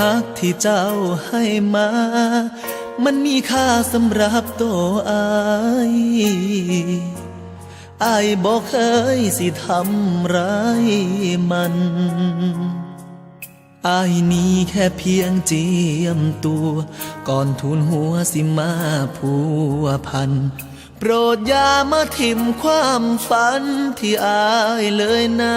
หักที่เจ้าให้มา มันมีค่าสำหรับตัวอายอายบอกเคยสิทำร้ายมันอายนี้แค่เพียงเจียมตัว ก่อนทุนหัวสิมาผัวพัน โปรดอย่ามาทิมความฝันที่อายเลยนะ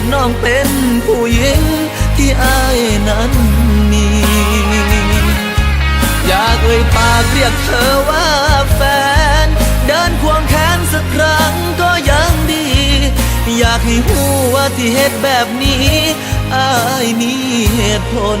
ดน้องเป็นผู้หญิงที่อายนั้นมีอยากเอ่ยปากเรียกเธอว่าแฟน เดินควงแขนสักครั้งก็ยังดี อยากให้หูว่าที่เหตุแบบนี้อายมีเหตุผล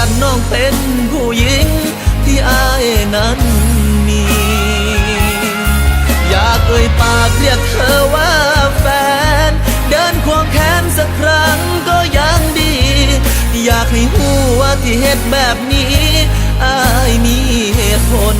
ากน้องเป็นผู้หญิงที่อายนั้นมี อยากเอ่ยปากเรียกเธอว่าแฟน เดินควงแขนสักครั้งก็ยังดี อยากให้หัวที่เหตุแบบนี้อายมีเหตุผล